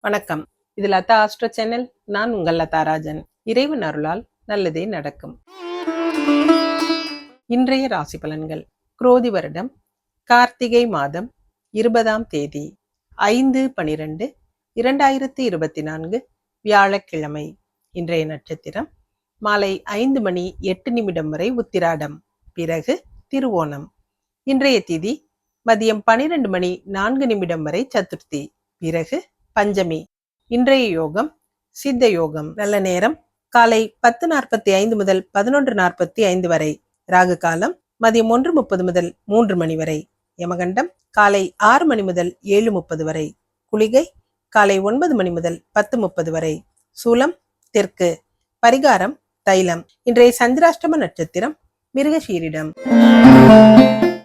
வணக்கம். இது Latha astro channel. நான் உங்கள் லதா ராஜன். இறைவன் அருளால் நல்லதே நடக்கும். இன்றைய ராசி பலன்கள். குரோதி வருடம் கார்த்திகை மாதம் இருபதாம் தேதி ஐந்து பனிரெண்டு இரண்டாயிரத்தி இருபத்தி நான்கு வியாழக்கிழமை. இன்றைய நட்சத்திரம் மாலை ஐந்து மணி எட்டு நிமிடம் வரை உத்திராடம். பிறகு திருவோணம். இன்றைய திதி மதியம் பனிரெண்டு மணி நான்கு நிமிடம் வரை சதுர்த்தி. பிறகு பஞ்சமி இன்றைய யோகம் சித்த யோகம். நல்ல நேரம். காலை பத்து நாற்பத்தி ஐந்து முதல் பதினொன்று நாற்பத்தி ஐந்து வரை. ராகு காலம் மதியம் ஒன்று முப்பது முதல் மூன்று மணி வரை. யமகண்டம் காலை ஆறு மணி முதல் ஏழு முப்பது வரை. குளிகை காலை ஒன்பது மணி முதல் பத்து முப்பது வரை. சூலம் தெற்கு. பரிகாரம் தைலம். இன்றைய சந்திராஷ்டம நட்சத்திரம் மிருகஷீரிடம்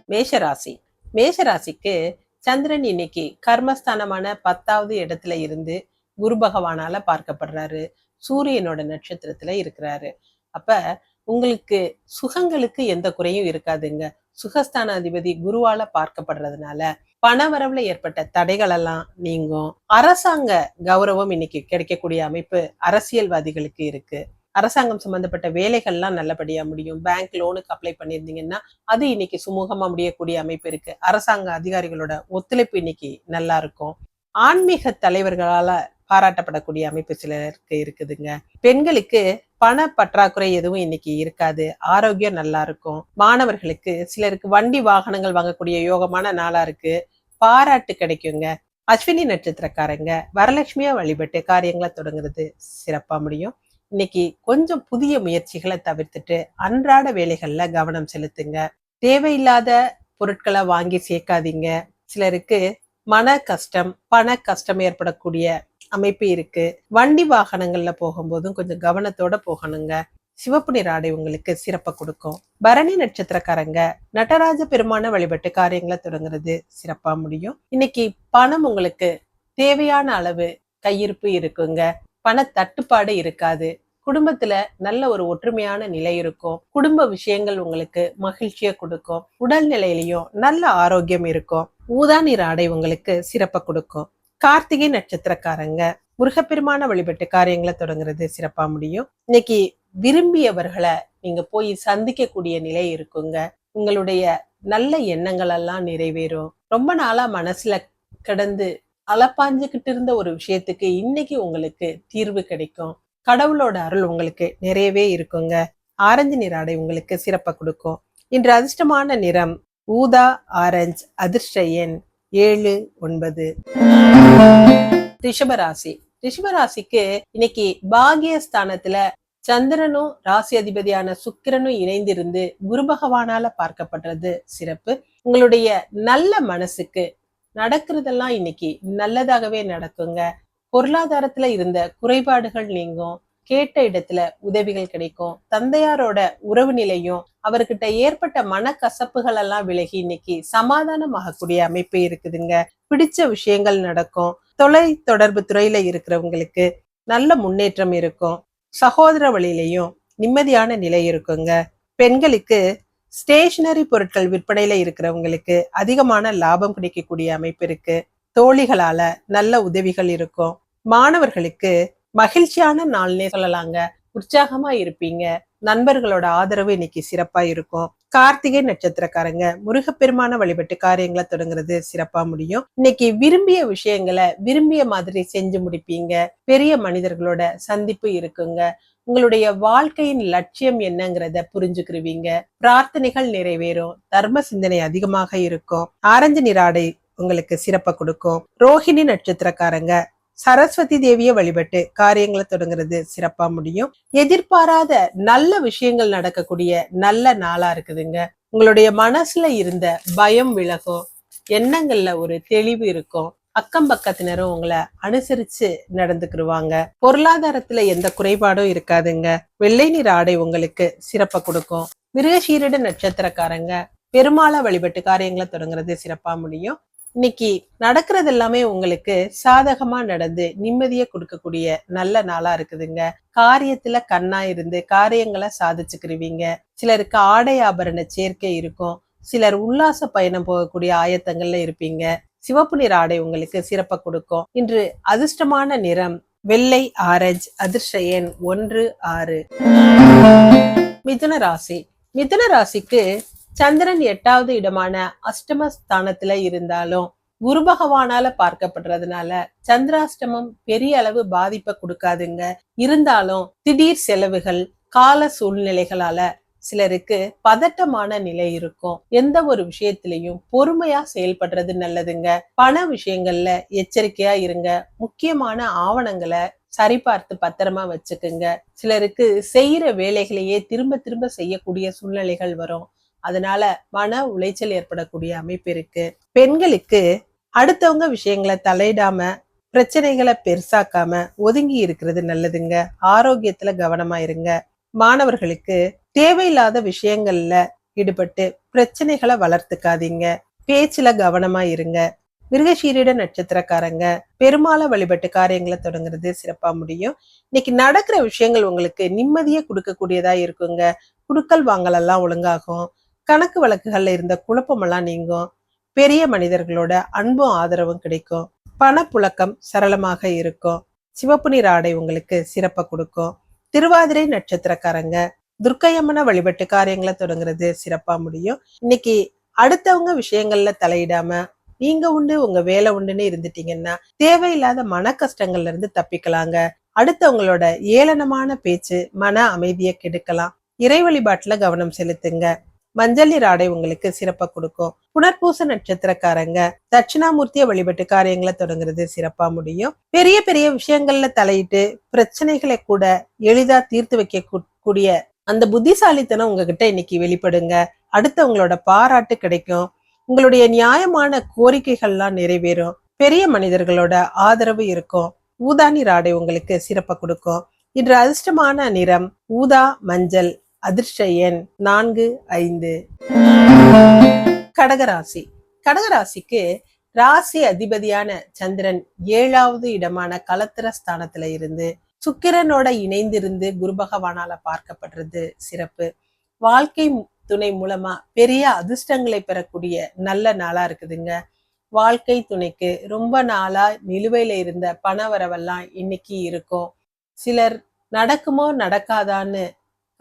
மேஷராசி. மேஷராசிக்கு சந்திரன் இன்னைக்கு கர்மஸ்தானமான பத்தாவது இடத்துல இருந்து குரு பகவானால பார்க்கப்படுறாரு. சூரியனோட நட்சத்திரத்துல இருக்கிறாரு. அப்ப உங்களுக்கு சுகங்களுக்கு எந்த குறையும் இருக்காதுங்க. சுகஸ்தான அதிபதி குருவால பார்க்கப்படுறதுனால பணவரவுல ஏற்பட்ட தடைகள் எல்லாம் நீங்கும். அரசாங்க கௌரவம் இன்னைக்கு கிடைக்கக்கூடிய அமைப்பு அரசியல்வாதிகளுக்கு இருக்கு. அரசாங்கம் சம்பந்தப்பட்ட வேலைகள்லாம் நல்லபடியா முடியும். பேங்க் லோனுக்கு அப்ளை பண்ணியிருந்தீங்கன்னா அது இன்னைக்கு சுமூகமா முடியக்கூடிய அமைப்பு இருக்கு. அரசாங்க அதிகாரிகளோட ஒத்துழைப்பு இன்னைக்கு நல்லா இருக்கும். ஆன்மீக தலைவர்களால பாராட்டப்படக்கூடிய அமைப்பு சிலருக்கு இருக்குதுங்க. பெண்களுக்கு பண பற்றாக்குறை எதுவும் இன்னைக்கு இருக்காது. ஆரோக்கியம் நல்லா இருக்கும். மாணவர்களுக்கு சிலருக்கு வண்டி வாகனங்கள் வாங்கக்கூடிய யோகமான நாளா இருக்கு. பாராட்டு கிடைக்குங்க. அஸ்வினி நட்சத்திரக்காரங்க வரலட்சுமியா வழிபட்டு காரியங்களை தொடங்குறது சிறப்பா முடியும். இன்னைக்கு கொஞ்சம் புதிய முயற்சிகளை தவிர்த்துட்டு அன்றாட வேலைகள்ல கவனம் செலுத்துங்க. தேவையில்லாத பொருட்களை வாங்கி சேர்க்காதீங்க. சிலருக்கு மன கஷ்டம் பண கஷ்டம் ஏற்படக்கூடிய அமைப்பு இருக்கு. வண்டி வாகனங்கள்ல போகும்போதும் கொஞ்சம் கவனத்தோட போகணுங்க. சிவப்பு நிற ஆடை உங்களுக்கு சிறப்பை கொடுக்கும். பரணி நட்சத்திரக்காரங்க நடராஜ பெருமான வழிபட்டு காரியங்களை தொடங்குறது சிறப்பா முடியும். இன்னைக்கு பணம் உங்களுக்கு தேவையான அளவு கையிருப்பு இருக்குங்க. பண தட்டுப்பாடு இருக்காது. குடும்பத்துல நல்ல ஒரு ஒற்றுமையான நிலை இருக்கும். குடும்ப விஷயங்கள் உங்களுக்கு மகிழ்ச்சியை கொடுக்கும். உடல்நிலையிலையும் நல்ல ஆரோக்கியம் இருக்கும். ஊதா நிற ஆடை உங்களுக்கு சிறப்பை கொடுக்கும். கார்த்திகை நட்சத்திரக்காரங்க முருகப்பெருமான வழிபட்டு காரியங்களை தொடங்குறது சிறப்பா முடியும். இன்னைக்கு விரும்பியவர்களை நீங்க போய் சந்திக்கக்கூடிய நிலை இருக்குங்க. உங்களுடைய நல்ல எண்ணங்கள் எல்லாம் நிறைவேறும். ரொம்ப நாளா மனசுல கிடந்து அலப்பாஞ்சுக்கிட்டு இருந்த ஒரு விஷயத்துக்கு இன்னைக்கு உங்களுக்கு தீர்வு கிடைக்கும். கடவுளோட அருள் உங்களுக்கு நிறையவே இருக்குங்க. ஆரஞ்சு நிற ஆடை உங்களுக்கு சிறப்பை கொடுக்கும். இன்று அதிர்ஷ்டமான நிறம் ஊதா ஆரஞ்சு அதிர்ஷ்ட எண் ஏழு ஒன்பது. ரிஷபராசி. ரிஷபராசிக்கு இன்னைக்கு பாகியஸ்தானத்துல சந்திரனும் ராசி அதிபதியான சுக்கிரனும் இணைந்திருந்து குரு பகவானால பார்க்கப்படுறது சிறப்பு. உங்களுடைய நல்ல மனசுக்கு நடக்கிறதெல்லாம் இன்னைக்கு நல்லதாகவே நடக்குங்க. பொருளாதாரத்துல இருந்த குறைபாடுகள் நீங்கும் கேட்ட இடத்துல உதவிகள் கிடைக்கும் தந்தையாரோட உறவு நிலையும் அவர்கிட்ட ஏற்பட்ட மனக்கசப்புகள் எல்லாம் விலகி இன்னைக்கு சமாதானமாகக்கூடிய அமைப்பு இருக்குதுங்க. பிடிச்ச விஷயங்கள் நடக்கும். தொலை தொடர்பு துறையில இருக்கிறவங்களுக்கு நல்ல முன்னேற்றம் இருக்கும். சகோதர வழியிலையும் நிம்மதியான நிலை இருக்குங்க. பெண்களுக்கு ஸ்டேஷனரி பொருட்கள் விற்பனையில இருக்கிறவங்களுக்கு அதிகமான லாபம் கிடைக்கக்கூடிய அமைப்பு இருக்கு. தோழிகளால நல்ல உதவிகள் இருக்கும். மாணவர்களுக்கு மகிழ்ச்சியான நாள்னே சொல்லலாங்க. உற்சாகமா இருப்பீங்க. நண்பர்களோட ஆதரவு இன்னைக்கு சிறப்பா இருக்கும். கார்த்திகை நட்சத்திரக்காரங்க முருகப்பெருமான வழிபட்டு காரியங்களை தொடங்குறது சிறப்பா முடியும். இன்னைக்கு விரும்பிய விஷயங்களை விரும்பிய மாதிரி செஞ்சு முடிப்பீங்க. பெரிய மனிதர்களோட சந்திப்பு இருக்குங்க. உங்களுடைய வாழ்க்கையின் லட்சியம் என்னங்கிறத புரிஞ்சுக்கிருவீங்க. பிரார்த்தனைகள் நிறைவேறும். தர்ம சிந்தனை அதிகமாக இருக்கும். ஆரஞ்சு நிராடை உங்களுக்கு சிறப்பை கொடுக்கும். ரோஹிணி நட்சத்திரக்காரங்க சரஸ்வதி தேவியை வழிபட்டு காரியங்களை தொடங்குறது சிறப்பா முடியும். எதிர்பாராத நல்ல விஷயங்கள் நடக்கக்கூடிய நல்ல நாளா இருக்குதுங்க. உங்களுடைய மனசுல இருந்த பயம் விலகும் எண்ணங்கள்ல ஒரு தெளிவு இருக்கும். அக்கம் பக்கத்தினரும் உங்களை அனுசரிச்சு நடந்துக்கிடுவாங்க பொருளாதாரத்துல எந்த குறைபாடும் இருக்காதுங்க. வெள்ளை நீர் ஆடை உங்களுக்கு சிறப்பை கொடுக்கும். மிருகசீரிட நட்சத்திரக்காரங்க பெருமாளை வழிபட்டு காரியங்களை தொடங்குறது சிறப்பா முடியும். இன்னைக்கு நடக்கிறது எல்லாமே உங்களுக்கு சாதகமா நடந்து நிம்மதியை கொடுக்கக்கூடிய நல்ல நாளா இருக்குதுங்க. காரியத்துல கண்ணா இருந்து காரியங்களை சாதிச்சுக்கிருவீங்க. சிலருக்கு ஆடை ஆபரண சேர்க்கை இருக்கும். சிலர் உல்லாச பயணம் போகக்கூடிய ஆயத்தங்கள்ல இருப்பீங்க. சிவப்பு நிற ஆடை உங்களுக்கு சிறப்பை கொடுக்கும். இன்று அதிர்ஷ்டமான நிறம் வெள்ளை ஆரஞ்சு அதிர்ஷ்ட எண் ஒன்று ஆறு. மிதுன ராசி. மிதுன ராசிக்கு சந்திரன் எட்டாவது இடமான அஷ்டம ஸ்தானத்துல இருந்தாலும் குரு பகவானால பார்க்கப்படுறதுனால சந்திராஷ்டமம் பெரிய அளவு பாதிப்பை கொடுக்காதுங்க. இருந்தாலும் திடீர் செலவுகள் கால சூழ்நிலைகளால சிலருக்கு பதட்டமான நிலை இருக்கும். எந்த ஒரு விஷயத்திலையும் பொறுமையா செயல்படுறது நல்லதுங்க. பண விஷயங்கள்ல எச்சரிக்கையா இருங்க. முக்கியமான ஆவணங்களை சரிபார்த்து பத்திரமா வச்சுக்குங்க. சிலருக்கு செய்யற வேலைகளையே திரும்ப திரும்ப செய்யக்கூடிய சூழ்நிலைகள் வரும். அதனால மன உளைச்சல் ஏற்படக்கூடிய அமைப்பு இருக்கு. பெண்களுக்கு அடுத்தவங்க விஷயங்களை தலையிடாம பிரச்சனைகளை பெருசாக்காம ஒதுங்கி இருக்கிறது நல்லதுங்க. ஆரோக்கியத்துல கவனமா இருங்க. மாணவர்களுக்கு தேவையில்லாத விஷயங்கள்ல ஈடுபட்டு பிரச்சனைகளை வளர்த்துக்காதீங்க. பேச்சுல கவனமா இருங்க. மிருகசீரிட நட்சத்திரக்காரங்க பெருமாளை வழிபட்டு காரியங்களை தொடங்குறது சிறப்பா முடியும். இன்னைக்கு நடக்கிற விஷயங்கள் உங்களுக்கு நிம்மதியை கொடுக்கக்கூடியதா இருக்குங்க. குடுக்கல் வாங்கலெல்லாம் ஒழுங்காகும். கணக்கு வழக்குகள்ல இருந்த குழப்பமெல்லாம் நீங்கும். பெரிய மனிதர்களோட அன்பும் ஆதரவும் கிடைக்கும். பணப்புழக்கம் சரளமாக இருக்கும். சிவப்பு நீர் ஆடை உங்களுக்கு சிறப்பை கொடுக்கும். திருவாதிரை நட்சத்திரக்காரங்க துர்க்கையம்மனை வழிபட்டு காரியங்களை தொடங்குறது சிறப்பா முடியும். இன்னைக்கு அடுத்தவங்க விஷயங்கள்ல தலையிடாம நீங்க உண்டு உங்க வேலை உண்டுன்னு இருந்துட்டீங்கன்னா தேவையில்லாத மன கஷ்டங்கள்ல இருந்து தப்பிக்கலாங்க. அடுத்தவங்களோட ஏளனமான பேச்சு மன அமைதியை கெடுக்கலாம். இறை வழிபாட்டுல கவனம் செலுத்துங்க. மஞ்சள் நீர் ஆடை உங்களுக்கு சிறப்பா கொடுக்கும். புனர்பூச நட்சத்திரக்காரங்க தட்சிணாமூர்த்தியை வழிபட்டு காரியங்களை தொடங்குறது சிறப்பா முடியும். பெரிய பெரிய விஷயங்கள்ல தலையிட்டு பிரச்சனைகளை கூட எளிதா தீர்த்து வைக்க கூடிய அந்த புத்திசாலித்தனம் உங்ககிட்ட இன்னைக்கு வெளிப்படுங்க. அடுத்தவங்களோட பாராட்டு கிடைக்கும். உங்களுடைய நியாயமான கோரிக்கைகள்லாம் நிறைவேறும். பெரிய மனிதர்களோட ஆதரவு இருக்கும். ஊதா நீர் ஆடை உங்களுக்கு சிறப்பை கொடுக்கும். இன்று அதிர்ஷ்டமான நிறம் ஊதா மஞ்சள் அதிர்ஷ்ட எண் நான்கு ஐந்து. கடகராசி. கடகராசிக்கு ராசி அதிபதியான சந்திரன் ஏழாவது இடமான கலத்திர ஸ்தானத்துல இருந்து சுக்கிரனோட இணைந்திருந்து குரு பகவானால பார்க்கப்படுறது சிறப்பு. வாழ்க்கை துணை மூலமா பெரிய அதிர்ஷ்டங்களை பெறக்கூடிய நல்ல நாளா இருக்குதுங்க. வாழ்க்கை துணைக்கு ரொம்ப நாளா நிலுவையில இருந்த பண வரவெல்லாம் இன்னைக்கு இருக்கும். சிலர் நடக்குமோ நடக்காதான்னு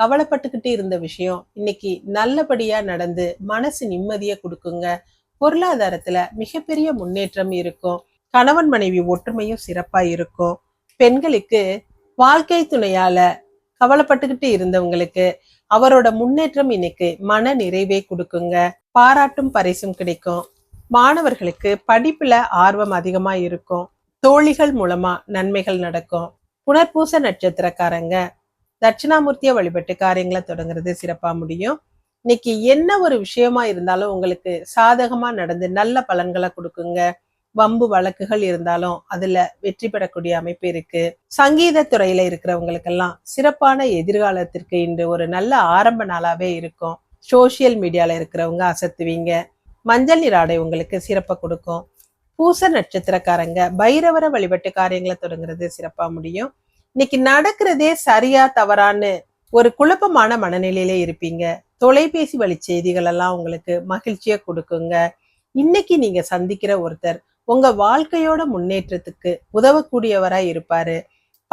கவலைப்பட்டுக்கிட்டு இருந்த விஷயம் இன்னைக்கு நல்லபடியா நடந்து மனசு நிம்மதியை கொடுக்குங்க. பொருளாதாரத்துல மிகப்பெரிய முன்னேற்றம் இருக்கும். கணவன் மனைவி ஒற்றுமையும் சிறப்பா இருக்கும். பெண்களுக்கு வாழ்க்கை துணையால கவலைப்பட்டுக்கிட்டு இருந்தவங்களுக்கு அவரோட முன்னேற்றம் இன்னைக்கு மன நிறைவே கொடுக்குங்க. பாராட்டும் பரிசும் கிடைக்கும். மாணவர்களுக்கு படிப்புல ஆர்வம் அதிகமா இருக்கும். தோழிகள் மூலமா நன்மைகள் நடக்கும். புனர்பூச நட்சத்திரக்காரங்க தட்சிணாமூர்த்தியை வழிபட்டு காரியங்களை தொடங்குறது சிறப்பாக முடியும். இன்னைக்கு என்ன ஒரு விஷயமா இருந்தாலும் உங்களுக்கு சாதகமா நடந்து நல்ல பலன்களை கொடுக்குங்க. வம்பு வழக்குகள் இருந்தாலும் அதுல வெற்றி பெறக்கூடிய அமைப்பு இருக்கு. சங்கீத துறையில இருக்கிறவங்களுக்கெல்லாம் சிறப்பான எதிர்காலத்திற்கு இன்று ஒரு நல்ல ஆரம்ப நாளாவே இருக்கும். சோசியல் மீடியால இருக்கிறவங்க அசத்துவீங்க. மஞ்சள் நீர் ஆடை உங்களுக்கு சிறப்பை கொடுக்கும். பூச நட்சத்திரக்காரங்க பைரவர வழிபட்டு காரியங்களை தொடங்குறது சிறப்பா முடியும். இன்னைக்கு நடக்கிறதே சரியா தவறான்னு ஒரு குழப்பமான மனநிலையில இருப்பீங்க. தொலைபேசி வழி செய்திகள் எல்லாம் உங்களுக்கு மகிழ்ச்சியை கொடுக்குங்க. இன்னைக்கு நீங்க சந்திக்கிற ஒருத்தர் உங்க வாழ்க்கையோட முன்னேற்றத்துக்கு உதவக்கூடியவரா இருப்பாரு.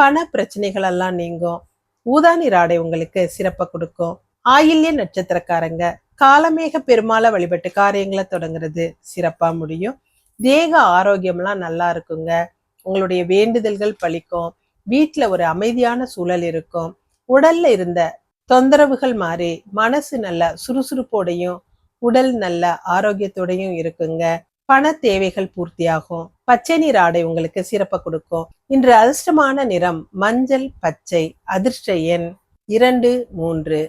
பண பிரச்சனைகள் எல்லாம் நீங்கும். ஊதானி ராடை உங்களுக்கு சிறப்பை கொடுக்கும். ஆயில்ய நட்சத்திரக்காரங்க காலமேக பெருமாளை வழிபட்டு காரியங்களை தொடங்குறது சிறப்பா முடியும். தேக ஆரோக்கியம்லாம் நல்லா இருக்குங்க. உங்களுடைய வேண்டுதல்கள் பழிக்கும் வீட்டில் ஒரு அமைதியான சூழல் இருக்கும். உடல்ல இருந்த தொந்தரவுகள் மாறி மனசு நல்ல சுறுசுறுப்போடையும் உடல் நல்ல ஆரோக்கியத்தோடையும் இருக்குங்க. பண தேவைகள் பூர்த்தியாகும். பச்சை நீர் ஆடை உங்களுக்கு சிறப்பை கொடுக்கும். இன்று அதிர்ஷ்டமான நிறம் மஞ்சள் பச்சை அதிர்ஷ்ட எண் இரண்டு மூன்று.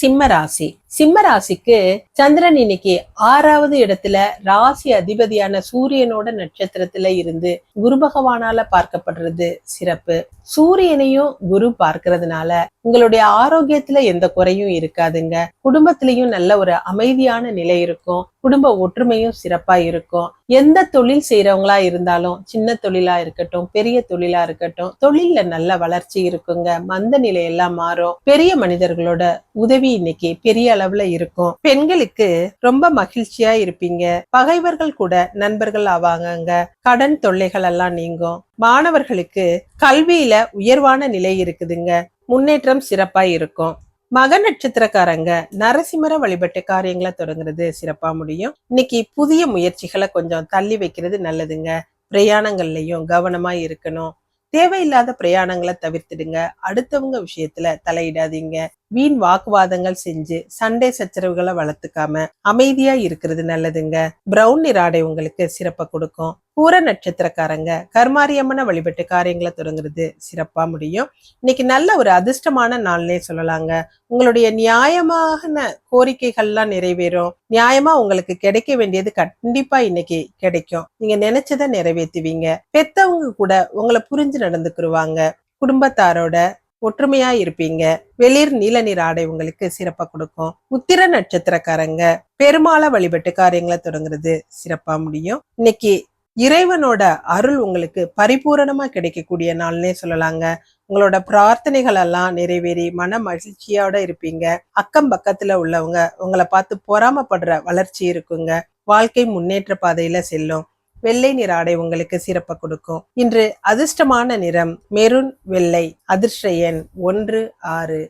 சிம்ம ராசி. சிம்ம ராசிக்கு சந்திரன் இன்னைக்கு ஆறாவது இடத்துல ராசி அதிபதியான சூரியனோட நட்சத்திரத்துல இருந்து குரு பகவானால பார்க்கப்படுறது சிறப்பு. சூரியனையும் குரு பார்க்கறதுனால உங்களுடைய ஆரோக்கியத்துல எந்த குறையும் இருக்காதுங்க. குடும்பத்திலையும் நல்ல ஒரு அமைதியான நிலை இருக்கும். குடும்ப ஒற்றுமையும் சிறப்பா இருக்கும். எந்த தொழில் செய்யறவங்களா இருந்தாலும் சின்ன தொழிலா இருக்கட்டும் பெரிய தொழிலா இருக்கட்டும் தொழில்ல நல்ல வளர்ச்சி இருக்குங்க. மந்த நிலை எல்லாம் மாறும். பெரிய மனிதர்களோட உதவி இன்னைக்கு பெரிய அளவுல இருக்கும். பெண்களுக்கு ரொம்ப மகிழ்ச்சியா இருப்பீங்க. பகைவர்கள் கூட நண்பர்கள் ஆவாங்கங்க. கடன் தொல்லைகள் எல்லாம் நீங்கும். மாணவர்களுக்கு கல்வியில உயர்வான நிலை இருக்குதுங்க. முன்னேற்றம் சிறப்பா இருக்கும். மக நட்சத்திரக்காரங்க நரசிம்மர வழிபட்டு காரியங்களை தொடங்குறது சிறப்பா முடியும். இன்னைக்கு புதிய முயற்சிகளை கொஞ்சம் தள்ளி வைக்கிறது நல்லதுங்க. பிரயாணங்கள்லயும் கவனமா இருக்கணும். தேவையில்லாத பிரயாணங்களை தவிர்த்துடுங்க. அடுத்தவங்க விஷயத்துல தலையிடாதீங்க. வீண் வாக்குவாதங்கள் செஞ்சு சண்டை சச்சரவுகளை வளர்த்துக்காம அமைதியா இருக்கிறது நல்லதுங்க. பிரவுன் நிறாடை உங்களுக்கு சிறப்பை கொடுக்கும். பூர நட்சத்திரக்காரங்க கர்மாரியம்மனை வழிபட்டு காரியங்களை தொடங்குறது சிறப்பா முடியும். இன்னைக்கு நல்ல ஒரு அதிர்ஷ்டமான நாள்னே சொல்லலாங்க. உங்களுடைய நியாயமான கோரிக்கைகள்லாம் நிறைவேறும். நியாயமா உங்களுக்கு கிடைக்க வேண்டியது கண்டிப்பா இன்னைக்கு கிடைக்கும். நீங்க நினைச்சதை நிறைவேற்றுவீங்க. பெத்தவங்க கூட உங்களை புரிஞ்சு நடந்துக்குருவாங்க. குடும்பத்தாரோட ஒற்றுமையா இருப்பீங்க. வெளிர் நீல நிற ஆடை உங்களுக்கு சிறப்பா கொடுக்கும். உத்திர நட்சத்திரக்காரங்க பெருமாளை வழிபட்டு காரியங்களை தொடங்குறது சிறப்பா முடியும். இன்னைக்கு இறைவனோட அருள் உங்களுக்கு பரிபூரணமா கிடைக்கக்கூடிய நாள்னே சொல்லலாங்க. உங்களோட பிரார்த்தனைகள் எல்லாம் நிறைவேறி மன மகிழ்ச்சியோட இருப்பீங்க. அக்கம் பக்கத்துல உள்ளவங்க உங்களை பார்த்து பொறாமப்படுற வளர்ச்சி இருக்குங்க. வாழ்க்கை முன்னேற்ற பாதையில செல்லும். வெள்ளை நிற ஆடை உங்களுக்கு சிறப்பை கொடுக்கும். இன்று அதிர்ஷ்டமான நிறம் மெருன் வெள்ளை. அதிர்ஷ்ட எண் ஒன்று ஆறு.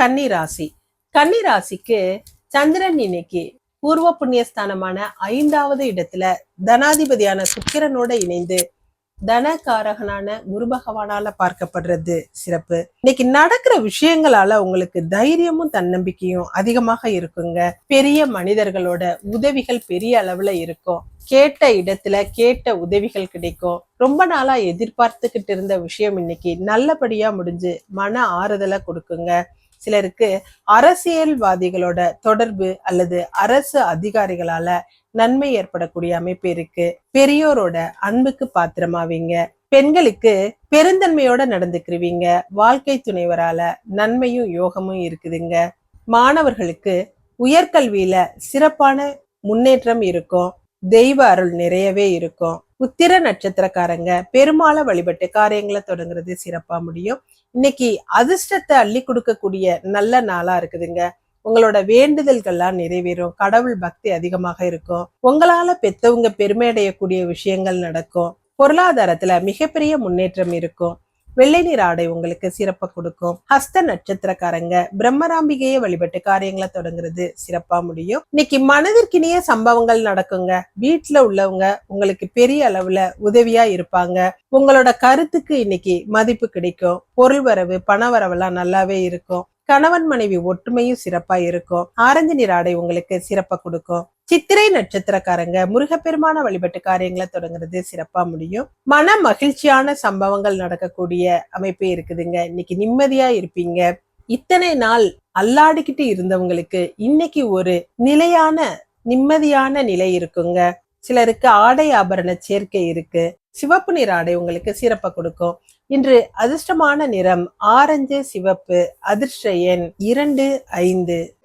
கன்னிராசி. கன்னிராசிக்கு சந்திரன் இன்னைக்கு பூர்வ புண்ணியஸ்தானமான ஐந்தாவது இடத்துல தனாதிபதியான சுக்கிரனோட இணைந்து தனகாரகனான குரு பகவானால பார்க்கப்படுறது சிறப்பு. இன்னைக்கு நடக்கிற விஷயங்களால உங்களுக்கு தைரியமும் தன்னம்பிக்கையும் அதிகமாக இருக்குங்க. பெரிய மனிதர்களோட உதவிகள் பெரிய அளவுல இருக்கும். கேட்ட இடத்துல கேட்ட உதவிகள் கிடைக்கும். ரொம்ப நாளா எதிர்பார்த்துக்கிட்டு இருந்த விஷயம் இன்னைக்கு நல்லபடியா முடிஞ்சு மன ஆறுதலை கொடுக்குங்க. சிலருக்கு அரசியல்வாதிகளோட தொடர்பு அல்லது அரசு அதிகாரிகளால நன்மை ஏற்படக்கூடிய அமைப்பு இருக்கு. பெரியோரோட அன்புக்கு பாத்திரமாவீங்க. பெண்களுக்கு பெருந்தன்மையோட நடந்துக்கிருவீங்க. வாழ்க்கை துணைவரால நன்மையும் யோகமும் இருக்குதுங்க. மாணவர்களுக்கு உயர்கல்வியில சிறப்பான முன்னேற்றம் இருக்கும். தெய்வ அருள் நிறையவே இருக்கும். உத்திர நட்சத்திரக்காரங்க பெருமாளை வழிபட்டு காரியங்களை தொடங்குறது சிறப்பா முடியும். இன்னைக்கு அதிர்ஷ்டத்தை அள்ளி கொடுக்கக்கூடிய நல்ல நாளா இருக்குதுங்க. உங்களோட வேண்டுதல்கள்லாம் நிறைவேறும் கடவுள் பக்தி அதிகமாக இருக்கும். உங்களால பெத்தவங்க பெருமை அடையக்கூடிய விஷயங்கள் நடக்கும். பொருளாதாரத்துல மிகப்பெரிய முன்னேற்றம் இருக்கும். வெள்ளை நீர் ஆடை உங்களுக்கு சிறப்பை கொடுக்கும். ஹஸ்த நட்சத்திரக்காரங்க பிரம்மராம்பிகையை வழிபட்டு காரியங்களை தொடங்குறது சிறப்பா முடியும். இன்னைக்கு மனதிற்கினிய சம்பவங்கள் நடக்குங்க. வீட்டுல உள்ளவங்க உங்களுக்கு பெரிய அளவுல உதவியா இருப்பாங்க. உங்களோட கருத்துக்கு இன்னைக்கு மதிப்பு கிடைக்கும். பொருள் வரவு பண வரவெல்லாம் நல்லாவே இருக்கும். கணவன் மனைவி ஒற்றுமையும் சிறப்பா இருக்கும். ஆரஞ்சு நிற ஆடை உங்களுக்கு சிறப்பா கொடுக்கும். சித்திரை நட்சத்திரக்காரங்க முருகப்பெருமான வழிபட்டு காரியங்களை தொடங்குறது சிறப்பா முடியும். மன மகிழ்ச்சியான சம்பவங்கள் நடக்கக்கூடிய அமைப்பு இருக்குதுங்க. இன்னைக்கு நிம்மதியா இருப்பீங்க. இத்தனை நாள் அல்லாடிக்கிட்டு இருந்தவங்களுக்கு இன்னைக்கு ஒரு நிலையான நிம்மதியான நிலை இருக்குங்க. சிலருக்கு ஆடை ஆபரண சேர்க்கை இருக்கு. சிவப்பு நிற ஆடை உங்களுக்கு சிறப்பை கொடுக்கும். இன்று அதிர்ஷ்டமான நிறம் ஆரஞ்சு சிவப்பு அதிர்ஷ்ட எண் இரண்டு ஐந்து.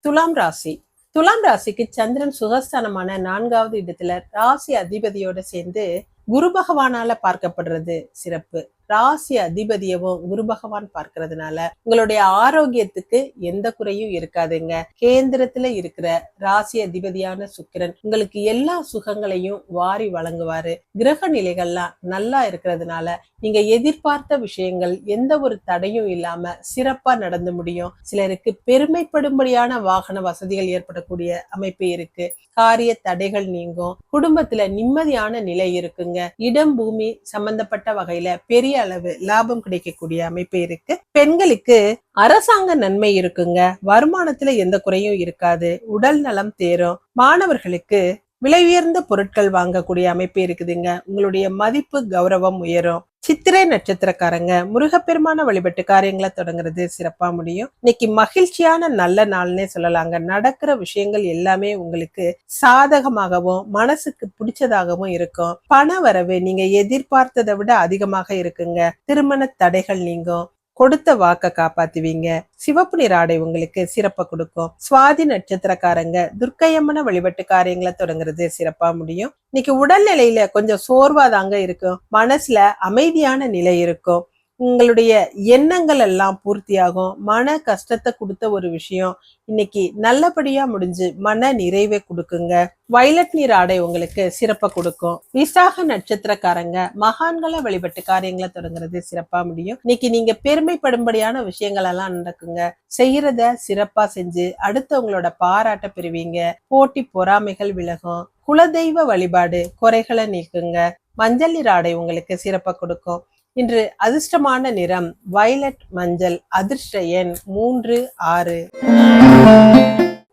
துலாம் ராசி. துலாம் ராசிக்கு சந்திரன் சுகஸ்தானமான நான்காவது இடத்துல ராசி அதிபதியோட சேர்ந்து குரு பகவானால பார்க்கப்படுறது சிறப்பு. ராசி அதிபதியவும் குரு பகவான் பார்க்கறதுனால உங்களுடைய ஆரோக்கியத்துக்கு எந்த குறையும் இருக்காதுங்க. கேந்திரத்துல இருக்கிற ராசி அதிபதியான சுக்கிரன் உங்களுக்கு எல்லா சுகங்களையும் வாரி வழங்குவாரு. கிரக நிலைகள்லாம் நல்லா இருக்கிறதுனால நீங்க எதிர்பார்த்த விஷயங்கள் எந்த ஒரு தடையும் இல்லாம சிறப்பா நடந்து முடியும். சிலருக்கு பெருமைப்படும்படியான வாகன வசதிகள் ஏற்படக்கூடிய அமைப்பு இருக்கு. காரிய தடைகள் நீங்கும். குடும்பத்துல நிம்மதியான நிலை இருக்குங்க. இடம் பூமி சம்பந்தப்பட்ட வகையில பெரிய அளவு லாபம் கிடைக்கக்கூடிய அமைப்பு இருக்கு. பெண்களுக்கு அரசாங்க நன்மை இருக்குங்க. வருமானத்துல எந்த குறையும் இருக்காது. உடல் நலம் தேரும். மாணவர்களுக்கு விலை உயர்ந்த பொருட்கள் வாங்கக்கூடிய அமைப்பு இருக்குதுங்க. உங்களுடைய மதிப்பு கௌரவம் உயரும். சித்திரை நட்சத்திரக்காரங்க முருகப்பெருமான வழிபட்டு காரியங்களை தொடங்குறது சிறப்பா முடியும். இன்னைக்கு மகிழ்ச்சியான நல்ல நாள்னே சொல்லலாங்க. நடக்கிற விஷயங்கள் எல்லாமே உங்களுக்கு சாதகமாகவும் மனசுக்கு பிடிச்சதாகவும் இருக்கும். பண வரவு நீங்க எதிர்பார்த்ததை விட அதிகமாக இருக்குங்க. திருமண தடைகள் நீங்கும். கொடுத்த வாக்க காப்பாத்துவீங்க. சிவப்பு நிற ஆடை உங்களுக்கு சிறப்பை கொடுக்கும். சுவாதி நட்சத்திரக்காரங்க துர்க்கையம்மன வழிபட்டு காரியங்களை தொடங்குறது சிறப்பா முடியும். இன்னைக்கு உடல்நிலையில கொஞ்சம் சோர்வாதாங்க இருக்கும். மனசுல அமைதியான நிலை இருக்கும். உங்களுடைய எண்ணங்கள் எல்லாம் பூர்த்தியாகும். மன கஷ்டத்தை கொடுத்த ஒரு விஷயம் இன்னைக்கு நல்லபடியா முடிஞ்சு மன நிறைவை கொடுக்குங்க. வயலட் நீர் ஆடை உங்களுக்கு சிறப்பை கொடுக்கும். விசாக நட்சத்திரக்காரங்க மகான்களை வழிபட்டு காரியங்களை தொடங்குறது சிறப்பா முடியும். இன்னைக்கு நீங்க பெருமைப்படும்படியான விஷயங்கள் எல்லாம் நடக்குங்க. செய்யறத சிறப்பா செஞ்சு அடுத்தவங்களோட பாராட்ட பெறுவீங்க. போட்டி பொறாமைகள் விலகும். குலதெய்வ வழிபாடு குறைகளை நீக்குங்க. மஞ்சள் நீர் ஆடை உங்களுக்கு சிறப்பை கொடுக்கும். இன்று அதிர்ஷ்டமான நிறம் வயலட் மஞ்சள் அதிர்ஷ்ட எண் மூன்று ஆறு.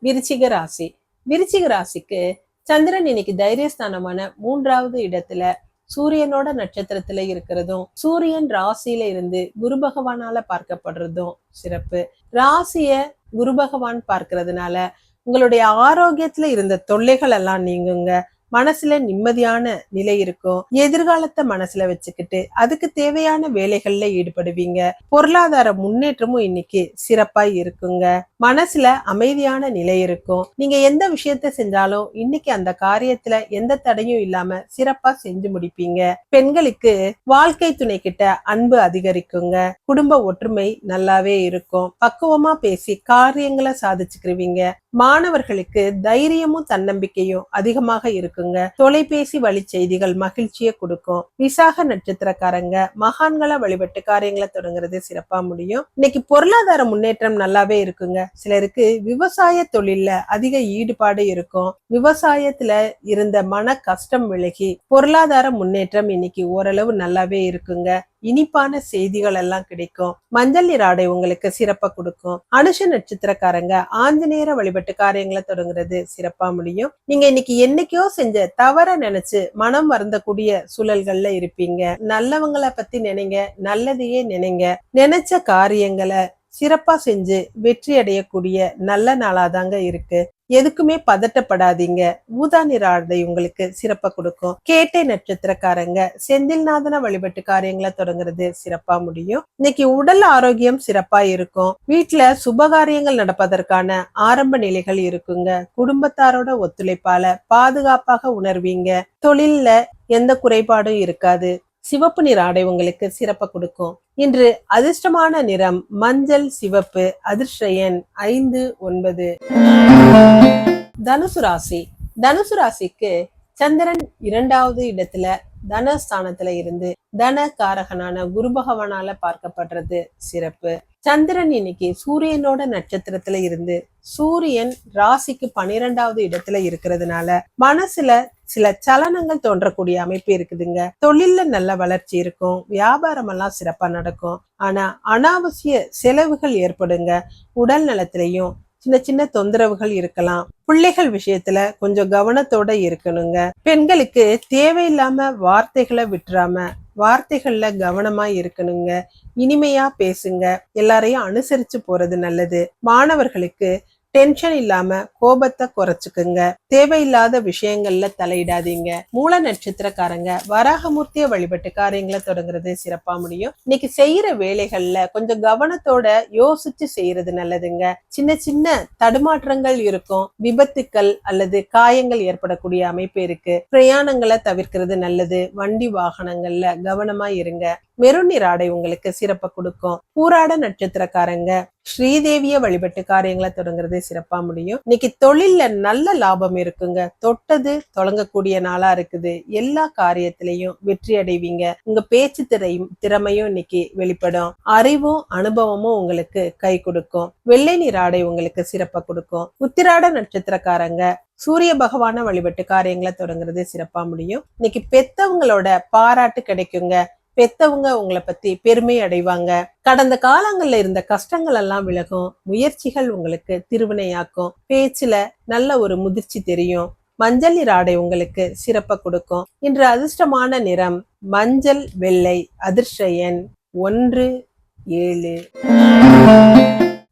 விருச்சிக ராசி. விருச்சிக ராசிக்கு சந்திரன் இன்னைக்கு தைரியஸ்தானமான மூன்றாவது இடத்துல சூரியனோட நட்சத்திரத்துல இருக்கிறதும் சூரியன் ராசியில இருந்து குரு பகவானால பார்க்கப்படுறதும் சிறப்பு. ராசிய குரு பகவான் பார்க்கறதுனால உங்களுடைய ஆரோக்கியத்துல இருந்த தொல்லைகள் எல்லாம் நீங்குங்க. மனசுல நிம்மதியான நிலை இருக்கும் எதிர்காலத்தை மனசுல வச்சுக்கிட்டு அதுக்கு தேவையான வேலைகள்ல ஈடுபடுவீங்க. பொருளாதார முன்னேற்றமும் இன்னைக்கு சிறப்பா இருக்குங்க. மனசுல அமைதியான நிலை இருக்கும். நீங்க எந்த விஷயத்த செஞ்சாலும் இன்னைக்கு அந்த காரியத்துல எந்த தடையும் இல்லாம சிறப்பா செஞ்சு முடிப்பீங்க. பெண்களுக்கு வாழ்க்கை துணை கிட்ட அன்பு அதிகரிக்குங்க. குடும்ப ஒற்றுமை நல்லாவே இருக்கும். பக்குவமா பேசி காரியங்களை சாதிச்சுக்கிருவீங்க. மாணவர்களுக்கு தைரியமும் தன்னம்பிக்கையும் அதிகமாக இருக்குங்க. தொலைபேசி வழி செய்திகள் மகிழ்ச்சியை கொடுக்கும். விசாக நட்சத்திரக்காரங்க மகான்களை வழிபட்டு காரியங்களை தொடங்குறது சிறப்பா முடியும். இன்னைக்கு பொருளாதார முன்னேற்றம் நல்லாவே இருக்குங்க. சிலருக்கு விவசாய தொழில்ல அதிக ஈடுபாடு இருக்கும். விவசாயத்துல இருந்த மன கஷ்டம் விலகி பொருளாதார முன்னேற்றம் இன்னைக்கு ஓரளவு நல்லாவே இருக்குங்க. இனிப்பான செய்திகள் எல்லாம் கிடைக்கும். மஞ்சள் நீர் ஆடை உங்களுக்கு சிறப்பா கொடுக்கும். அனுஷ நட்சத்திரக்காரங்க ஆஞ்சநேயர வழிபட்டு காரியங்களை தொடங்குறது சிறப்பா முடியும். நீங்க இன்னைக்கு என்னைக்கோ செஞ்ச தவற நினைச்சு மனம் வருந்தக்கூடிய சூழல்கள்ல இருப்பீங்க. நல்லவங்களை பத்தி நினைங்க நல்லதையே நினைங்க. நினைச்ச காரியங்களை சிறப்பா செஞ்சு வெற்றி அடையக்கூடிய நல்ல நாளாதாங்க இருக்கு. எதுக்குமே பதட்டப்படாதீங்க. ஊதா நிற ஆடை உங்களுக்கு சிறப்பா கொடுக்கும். கேட்டை நட்சத்திரக்காரங்க செந்தில்நாதன வழிபட்டு காரியங்களை தொடங்குறது சிறப்பா முடியும். இன்னைக்கு உடல் ஆரோக்கியம் சிறப்பா இருக்கும். வீட்டுல சுபகாரியங்கள் நடப்பதற்கான ஆரம்ப நிலைகள் இருக்குங்க. குடும்பத்தாரோட ஒத்துழைப்பால பாதுகாப்பாக உணர்வீங்க. தொழில்ல எந்த குறைபாடும் இருக்காது. சிவப்பு நிற ஆடை உங்களுக்கு சிறப்பை கொடுக்கும். இன்று அதிர்ஷ்டமான நிறம் மஞ்சள் சிவப்பு அதிர்ஷ்ட எண் ஐந்து ஒன்பது. தனுசு ராசி. தனுசு ராசிக்கு சந்திரன் இரண்டாவது இடத்துல தனஸ்தானத்துல இருந்து தன காரகனான குரு பகவானால பார்க்கப்படுறது சிறப்பு. சந்திரன் இன்னைக்கு சூரியனோட நட்சத்திரத்துல இருந்து சூரியன் ராசிக்கு பனிரெண்டாவது இடத்துல இருக்கிறதுனால மனசுல சில சலனங்கள் தோன்றக்கூடிய அமைப்பு இருக்குதுங்க. தொழில்ல நல்ல வளர்ச்சி இருக்கும். வியாபாரம் எல்லாம் சிறப்பா நடக்கும். ஆனா அனாவசிய செலவுகள் ஏற்படுங்க. உடல் நலத்திலையும் சின்ன சின்ன தொந்தரவுகள் இருக்கலாம். பிள்ளைகள் விஷயத்துல கொஞ்சம் கவனத்தோட இருக்கணுங்க. பெண்களுக்கு தேவையில்லாம வார்த்தைகளை விட்டுறாம வார்த்தைகள்ல கவனமா இருக்கணுங்க. இனிமையா பேசுங்க. எல்லாரையும் அனுசரிச்சு போறது நல்லது. மாணவர்களுக்கு டென்ஷன் இல்லாம கோபத்தை குறைச்சுக்குங்க. தேவையில்லாத விஷயங்கள்ல தலையிடாதீங்க. மூல நட்சத்திரக்காரங்க வராகமூர்த்திய வழிபட்டு காரியங்களை தொடங்குறது சிறப்பா முடியும். இன்னைக்கு செய்யற வேலைகள்ல கொஞ்சம் கவனத்தோட யோசிச்சு செய்யறது நல்லதுங்க. சின்ன சின்ன தடுமாற்றங்கள் இருக்கும். விபத்துக்கள் அல்லது காயங்கள் ஏற்படக்கூடிய அமைப்பு இருக்கு. பிரயாணங்களை தவிர்க்கிறது நல்லது. வண்டி வாகனங்கள்ல கவனமா இருங்க. மெருநீர் ஆடை உங்களுக்கு சிறப்பை கொடுக்கும். பூராட நட்சத்திரக்காரங்க ஸ்ரீதேவிய வழிபட்டு காரியங்களை தொடங்குறதே சிறப்பா முடியும். இன்னைக்கு தொழில்ல நல்ல லாபம் இருக்குங்க. தொட்டது தொடங்கக்கூடிய நாளா இருக்குது. எல்லா காரியத்திலையும் வெற்றி அடைவீங்க. உங்க பேச்சு திரையும் திறமையும் இன்னைக்கு வெளிப்படும். அறிவும் அனுபவமும் உங்களுக்கு கை கொடுக்கும். வெள்ளை நீர் ஆடை உங்களுக்கு சிறப்பா கொடுக்கும். உத்திராட நட்சத்திரக்காரங்க சூரிய பகவான வழிபட்டு காரியங்களை தொடங்குறது சிறப்பா முடியும். இன்னைக்கு பெத்தவங்களோட பாராட்டு கிடைக்குங்க. பெத்தவங்க உங்களை பத்தி பெருமை அடைவாங்க. கடந்த காலங்கள்ல இருந்த கஷ்டங்கள் எல்லாம் விலகும். முயற்சிகள் உங்களுக்கு திருவினையாக்கும். பேச்சுல நல்ல ஒரு முதிர்ச்சி தெரியும். மஞ்சள் நிற ஆடை உங்களுக்கு சிறப்பை கொடுக்கும். இன்று அதிர்ஷ்டமான நிறம் மஞ்சள் வெள்ளை அதிர்ஷ்ட எண் ஒன்று ஏழு.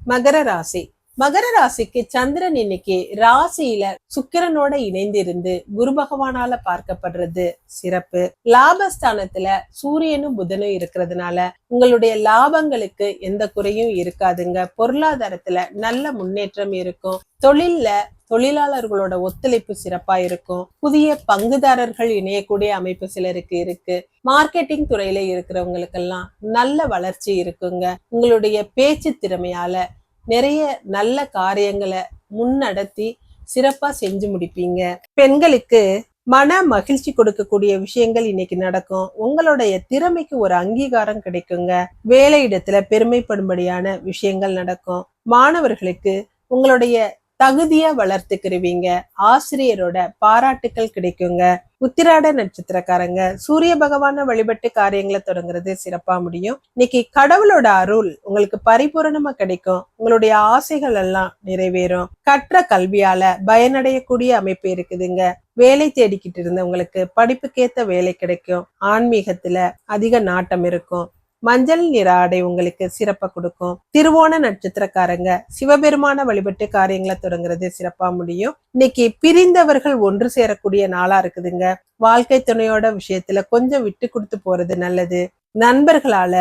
மகர ராசி. மகர ராசிக்கு சந்திரன் இன்னைக்கு ராசியில சுக்கிரனோட இணைந்து இருந்து குரு பகவானால பார்க்கப்படுறது சிறப்பு. லாபஸ்தானத்துல சூரியனும் புதனும் இருக்கிறதுனால உங்களுடைய லாபங்களுக்கு எந்த குறையும் இருக்காதுங்க. பொருளாதாரத்துல நல்ல முன்னேற்றம் இருக்கும். தொழில்ல தொழிலாளர்களோட ஒத்துழைப்பு சிறப்பா இருக்கும். புதிய பங்குதாரர்கள் இணையக்கூடிய அமைப்பு சிலருக்கு இருக்கு. மார்க்கெட்டிங் துறையில இருக்கிறவங்களுக்கெல்லாம் நல்ல வளர்ச்சி இருக்குங்க. உங்களுடைய பேச்சு திறமையால நிறைய நல்ல காரியங்களை முன்னடத்தி சிறப்பா செஞ்சு முடிப்பீங்க. பெண்களுக்கு மன மகிழ்ச்சி கொடுக்கக்கூடிய விஷயங்கள் இன்னைக்கு நடக்கும். உங்களுடைய திறமைக்கு ஒரு அங்கீகாரம் கிடைக்குங்க. வேலை இடத்துல பெருமைப்படும்படியான விஷயங்கள் நடக்கும். மாணவர்களுக்கு உங்களுடைய தகுதியா வளர்த்துக்கிருவீங்க. ஆசிரியரோட பாராட்டுக்கள் கிடைக்குங்க. உத்திராட நட்சத்திரக்காரங்க சூரிய பகவான வழிபட்டு காரியங்களை தொடங்குறது சிறப்பா முடியும். இன்னைக்கு கடவுளோட அருள் உங்களுக்கு பரிபூரணமா கிடைக்கும். உங்களுடைய ஆசைகள் எல்லாம் நிறைவேறும். கற்ற கல்வியால பயனடையக்கூடிய அமைப்பு இருக்குதுங்க. வேலை தேடிக்கிட்டு இருந்தவங்களுக்கு படிப்புக்கேத்த வேலை கிடைக்கும். ஆன்மீகத்துல அதிக நாட்டம் இருக்கும். மஞ்சள் நிற ஆடை உங்களுக்கு சிறப்பை கொடுக்கும். திருவோண நட்சத்திரக்காரங்க சிவபெருமான வழிபட்டு காரியங்களை தொடங்குறது சிறப்பா முடியும். இன்னைக்கு பிரிந்தவர்கள் ஒன்று சேரக்கூடிய நாளா இருக்குதுங்க. வாழ்க்கை துணையோட விஷயத்துல கொஞ்சம் விட்டு கொடுத்து போறது நல்லது. நண்பர்களால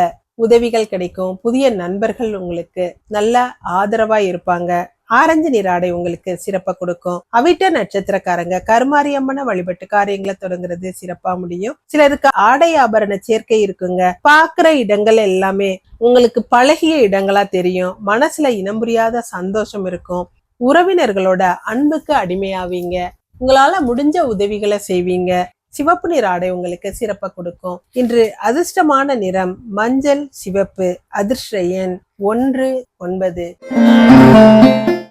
உதவிகள் கிடைக்கும். புதிய நண்பர்கள் உங்களுக்கு நல்ல ஆதரவா இருப்பாங்க. ஆரஞ்சு நீராடை ஆடை உங்களுக்கு சிறப்பை கொடுக்கும். அவிட்ட நட்சத்திரக்காரங்க கருமாரியம்மனை வழிபட்டு காரியங்களை தொடங்குறது சிறப்பா முடியும். சிலருக்கு ஆடை ஆபரண சேர்க்கை இருக்குங்க. பாக்குற இடங்கள் எல்லாமே உங்களுக்கு பழகிய இடங்களா தெரியும். மனசுல இனம் புரியாத சந்தோஷம் இருக்கும். உறவினர்களோட அன்புக்கு அடிமையாவீங்க. உங்களால முடிஞ்ச உதவிகளை செய்வீங்க. சிவப்பு நிற ஆடை உங்களுக்கு சிறப்பை கொடுக்கும். இன்று அதிர்ஷ்டமான நிறம் மஞ்சள் சிவப்பு அதிர்ஷ்ட எண் ஒன்று ஒன்பது.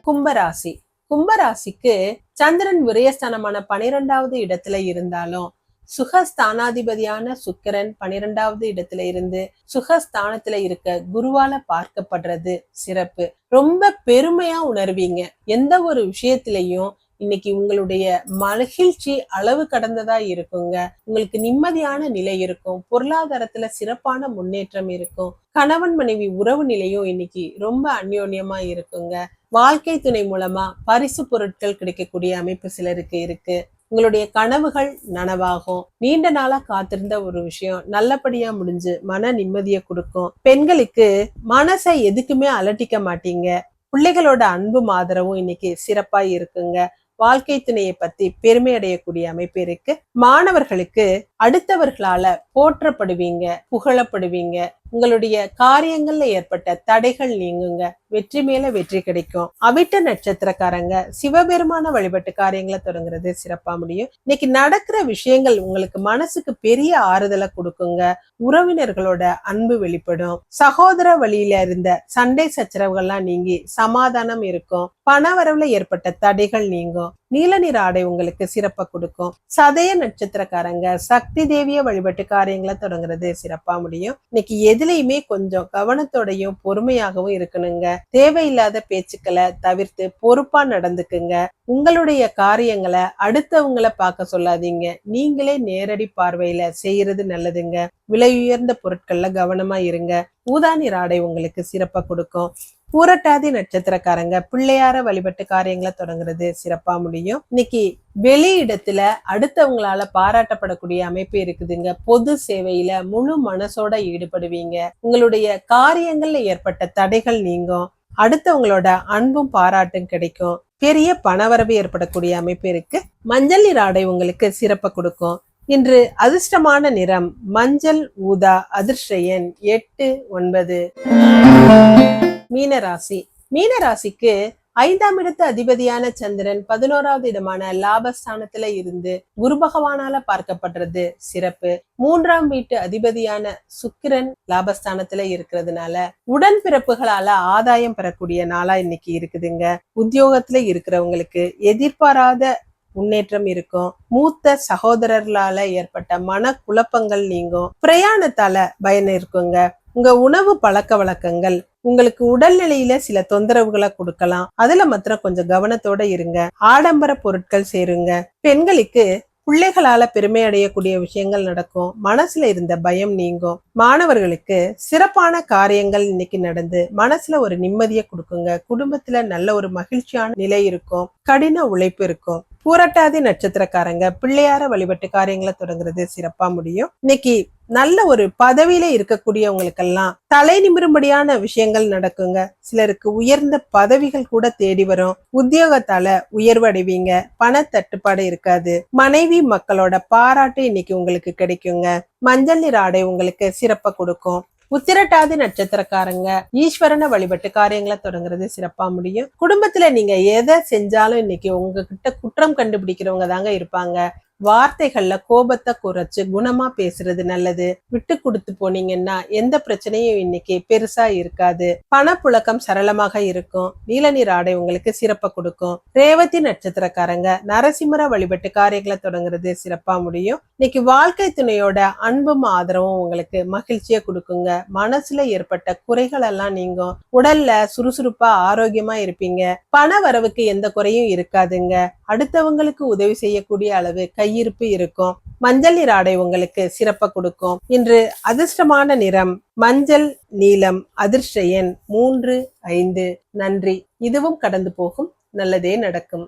கும்பராசி. கும்பராசிக்கு சந்திரன் விரயஸ்தானமான பனிரெண்டாவது இடத்துல இருந்தாலும் சுகஸ்தானாதிபதியான சுக்கரன் பனிரெண்டாவது இடத்துல இருந்து சுகஸ்தானத்துல இருக்க குருவால பார்க்கப்படுறது சிறப்பு. ரொம்ப பெருமையா உணர்வீங்க. எந்த ஒரு விஷயத்திலையும் இன்னைக்கு உங்களுடைய மகிழ்ச்சி அளவு கடந்ததா இருக்குங்க. உங்களுக்கு நிம்மதியான நிலை இருக்கும். பொருளாதாரத்துல சிறப்பான முன்னேற்றம் இருக்கும். கணவன் மனைவி உறவு நிலையும் இன்னைக்கு ரொம்ப அந்யோன்யமா இருக்குங்க. வாழ்க்கை துணை மூலமா பரிசு பொருட்கள் கிடைக்கக்கூடிய அமைப்பு சிலருக்கு இருக்கு. உங்களுடைய கனவுகள் நனவாகும். நீண்ட நாளா காத்திருந்த ஒரு விஷயம் நல்லபடியா முடிஞ்சு மன நிம்மதியை கொடுக்கும். பெண்களுக்கு மனசை எதுக்குமே அலட்டிக்க மாட்டீங்க. பிள்ளைகளோட அன்பும் ஆதரவும் இன்னைக்கு சிறப்பா இருக்குங்க. வாழ்க்கை துணையை பத்தி பெருமை அடையக்கூடிய அமைப்பு இருக்கு. மாணவர்களுக்கு அடுத்தவர்களால போற்றப்படுவீங்க புகழப்படுவீங்க உங்களுடைய காரியங்கள்ல ஏற்பட்ட தடைகள் நீங்குங்க. வெற்றி மேல வெற்றி கிடைக்கும். அவிட்ட நட்சத்திரக்காரங்க சிவபெருமான வழிபட்டு காரியங்களை தொடங்குறது சிறப்பா முடியும். இன்னைக்கு நடக்கிற விஷயங்கள் உங்களுக்கு மனசுக்கு பெரிய ஆறுதலை கொடுக்குங்க. உறவினர்களோட அன்பு வெளிப்படும். சகோதர வழியில இருந்த சண்டை சச்சரவுகள்லாம் நீங்கி சமாதானம் இருக்கும். பண வரவுல ஏற்பட்ட தடைகள் நீங்கும். நீல நிற ஆடை உங்களுக்கு சிறப்பை கொடுக்கும். சதய நட்சத்திரக்காரங்க சக்தி தேவிய வழிபட்டு காரியங்களை தொடங்குறது சிறப்பா முடியும். இன்னைக்கு எதுலையுமே கொஞ்சம் கவனத்தோடையும் பொறுமையாகவும் இருக்கணுங்க. தேவையில்லாத பேச்சுக்களை தவிர்த்து பொறுப்பா நடந்துக்குங்க. உங்களுடைய காரியங்களை அடுத்தவங்களை பார்க்க சொல்லாதீங்க. நீங்களே நேரடி பார்வையில செய்யறது நல்லதுங்க. விலை உயர்ந்த பொருட்கள்ல கவனமா இருங்க. ஊதானி ஆடை உங்களுக்கு சிறப்பா கொடுக்கும். பூரட்டாதி நட்சத்திரக்காரங்க பிள்ளையார வழிபட்டு காரியங்களை தொடங்குறது சிறப்பா முடியும். இன்னைக்கு வெளி இடத்துல அடுத்தவங்களால பாராட்டப்படக்கூடிய அமைப்பு இருக்குதுங்க. பொது சேவையில முழு மனசோட ஈடுபடுவீங்க. உங்களுடைய காரியங்கள்ல ஏற்பட்ட தடைகள் நீங்கும். அடுத்தவங்களோட அன்பும் பாராட்டும் கிடைக்கும். பெரிய பணவரவு ஏற்படக்கூடிய அமைப்பு இருக்கு. மஞ்சள் நிற ஆடை உங்களுக்கு சிறப்பை கொடுக்கும். இன்று அதிர்ஷ்டமான நிறம் மஞ்சள் ஊதா அதிர்ஷ்ட எண் எட்டு ஒன்பது. மீனராசி. மீனராசிக்கு ஐந்தாம் இடத்து அதிபதியான சந்திரன் பதினோராவது இடமான லாபஸ்தானத்துல இருந்து குரு பகவானால பார்க்கப்படுறது சிறப்பு. மூன்றாம் வீட்டு அதிபதியான சுக்கிரன் லாபஸ்தானத்துல இருக்கிறதுனால உடன்பிறப்புகளால ஆதாயம் பெறக்கூடிய நாளா இன்னைக்கு இருக்குதுங்க. உத்தியோகத்துல இருக்கிறவங்களுக்கு எதிர்பாராத முன்னேற்றம் இருக்கும். மூத்த சகோதரர்களால ஏற்பட்ட மன குழப்பங்கள் நீங்கும். பிரயாணத்தால பயன் இருக்குங்க. உங்க உணவு பழக்க வழக்கங்கள் உங்களுக்கு உடல்நிலையில சில தொந்தரவுகளை கொடுக்கலாம். அதுல மாத்திரம் கொஞ்சம் கவனத்தோட இருங்க. ஆடம்பர பொருட்கள் சேருங்க. பெண்களுக்கு பிள்ளைகளால பெருமை அடையக்கூடிய விஷயங்கள் நடக்கும். மனசுல இருந்த பயம் நீங்கும். மாணவர்களுக்கு சிறப்பான காரியங்கள் இன்னைக்கு நடந்து மனசுல ஒரு நிம்மதியை கொடுக்குங்க. குடும்பத்துல நல்ல ஒரு மகிழ்ச்சியான நிலை இருக்கும். கடின உழைப்பு இருக்கும். பூரட்டாதி நட்சத்திரக்காரங்க பிள்ளையார வழிபட்டு காரியங்களை தொடங்குறது சிறப்பா முடியும். இன்னைக்கு நல்ல ஒரு பதவியில இருக்கக்கூடியவங்களுக்கெல்லாம் தலை நிமிரும்படியான விஷயங்கள் நடக்குங்க. சிலருக்கு உயர்ந்த பதவிகள் கூட தேடி வரும். உத்தியோகத்தால உயர்வு அடைவீங்க பண தட்டுப்பாடு இருக்காது. மனைவி மக்களோட பாராட்டு இன்னைக்கு உங்களுக்கு கிடைக்குங்க. மஞ்சள் நிற ஆடை உங்களுக்கு சிறப்பை கொடுக்கும். உத்திரட்டாதி நட்சத்திரக்காரங்க ஈஸ்வரனை வழிபட்டு காரியங்களை தொடங்குறது சிறப்பா முடியும். குடும்பத்துல நீங்க எதை செஞ்சாலும் இன்னைக்கு உங்ககிட்ட குற்றம் கண்டுபிடிக்கிறவங்க தாங்க இருப்பாங்க. வார்த்தைகள்ல கோபத்தை குறைச்சு குணமா பேசுறது நல்லது. விட்டு கொடுத்து போனீங்கன்னா எந்த பிரச்சனையும் இன்னைக்கு பெருசா இருக்காது. பணப்புழக்கம் சரளமாக இருக்கும். நீலநீர் ஆடை உங்களுக்கு சிறப்பை கொடுக்கும். ரேவதி நட்சத்திரக்காரங்க நரசிம்மர வழிபட்டு காரியங்களை தொடங்குறது சிறப்பா முடியும். இன்னைக்கு வாழ்க்கை துணையோட அன்பும் ஆதரவும் உங்களுக்கு மகிழ்ச்சியை கொடுக்குங்க. மனசுல ஏற்பட்ட குறைகள் எல்லாம் நீங்கும். உடல்ல சுறுசுறுப்பா ஆரோக்கியமா இருப்பீங்க. பண வரவுக்கு எந்த குறையும் இருக்காதுங்க. அடுத்தவங்களுக்கு உதவி செய்யக்கூடிய அளவு கை கையிருப்பு இருக்கும். மஞ்சள் நிற ஆடை உங்களுக்கு சிறப்ப கொடுக்கும். இன்று அதிர்ஷ்டமான நிறம் மஞ்சள் நீலம் அதிர்ஷ்ட எண் மூன்று ஐந்து. நன்றி. இதுவும் கடந்து போகும். நல்லதே நடக்கும்.